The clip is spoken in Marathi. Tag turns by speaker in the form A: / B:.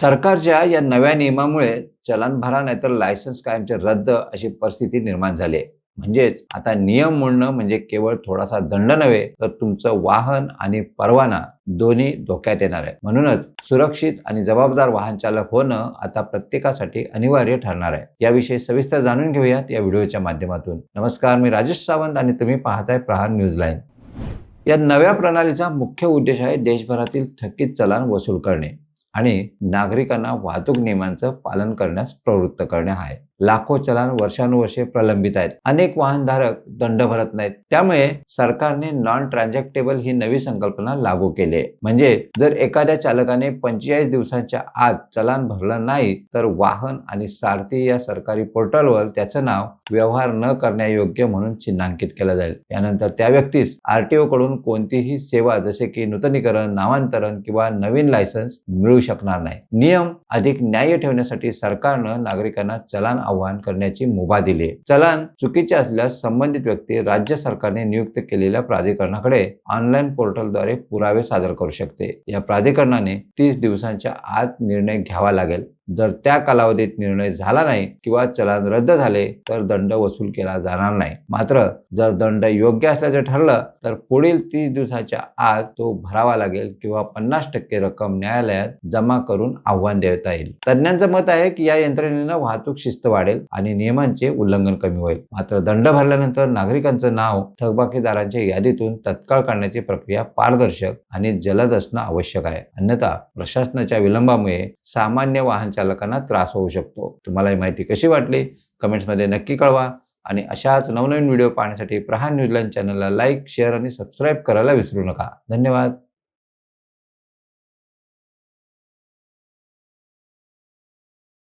A: सरकारच्या या नव्या नियमामुळे चलनभरा नाहीतर लायसन्स कायमचे रद्द अशी परिस्थिती निर्माण झाली आहे. म्हणजेच आता नियम मोडणं म्हणजे केवळ थोडासा दंड नव्हे तर तुमचं वाहन आणि परवाना दोन्ही धोक्यात येणार आहे. म्हणूनच सुरक्षित आणि जबाबदार वाहन चालक होणं आता प्रत्येकासाठी अनिवार्य ठरणार आहे. याविषयी सविस्तर जाणून घेऊयात या व्हिडिओच्या माध्यमातून. नमस्कार मी राजेश सावंत आणि तुम्ही पाहताय प्रहार न्यूज लाईन. या नव्या प्रणालीचा मुख्य उद्देश आहे देशभरातील थकीत चलान वसूल करणे. आणि नागरिकांना वाहतूक नियमांचं पालन करण्यास प्रवृत्त करणे आहे. लाखो चलन वर्षानुवर्षे प्रलंबित आहेत. अनेक वाहनधारक दंड भरत नाहीत. त्यामुळे सरकारने नॉन ट्रान्झॅक्टेबल ही नवी संकल्पना लागू केली आहे. म्हणजे जर एखाद्या चालकाने पंचेचाळीस दिवसांच्या आत चलान भरलं नाही तर वाहन आणि सारथी या सरकारी पोर्टलवर त्याचं नाव व्यवहार न करण्यायोग्य म्हणून चिन्हांकित केलं जाईल. यानंतर त्या व्यक्तीस आरटीओ कडून कोणतीही सेवा जसे की नूतनीकरण नामांतरण किंवा नवीन लायसन्स मिळू शकणार नाही. नियम अधिक न्याय्य ठेवण्यासाठी सरकारनं नागरिकांना चलान आवाहन करण्याची मुभा दिली आहे. चलान चुकीचे असल्यास संबंधित व्यक्ती राज्य सरकारने नियुक्त केलेल्या प्राधिकरणाकडे ऑनलाईन पोर्टलद्वारे पुरावे सादर करू शकते. या प्राधिकरणाने तीस दिवसांच्या आत निर्णय घ्यावा लागेल. जर त्या कालावधीत निर्णय झाला नाही किंवा चलान रद्द झाले तर दंड वसूल केला जाणार नाही. मात्र जर दंड योग्य असल्याचं ठरलं तर पुढील तीस दिवसाच्या आत तो भरावा लागेल किंवा पन्नास टक्के रक्कम न्यायालयात जमा करून आव्हान देता येईल. तज्ज्ञांचं मत आहे की या यंत्रणेनं वाहतूक शिस्त वाढेल आणि नियमांचे उल्लंघन कमी होईल. मात्र दंड भरल्यानंतर नागरिकांचं नाव थकबाकीदारांच्या यादीतून तत्काळ काढण्याची प्रक्रिया पारदर्शक आणि जलद असणं आवश्यक आहे. अन्यथा प्रशासनाच्या विलंबामुळे सामान्य वाहन चालकांना त्रास होऊ शकतो. तुम्हाला ही माहिती कशी वाटली? कमेंट्समध्ये नक्की कळवा. आणि अशाच नवनवीन व्हिडिओ पाहण्यासाठी प्रहार न्यूजलँड चॅनलला लाईक शेअर आणि सबस्क्राईब करायला विसरू नका. धन्यवाद.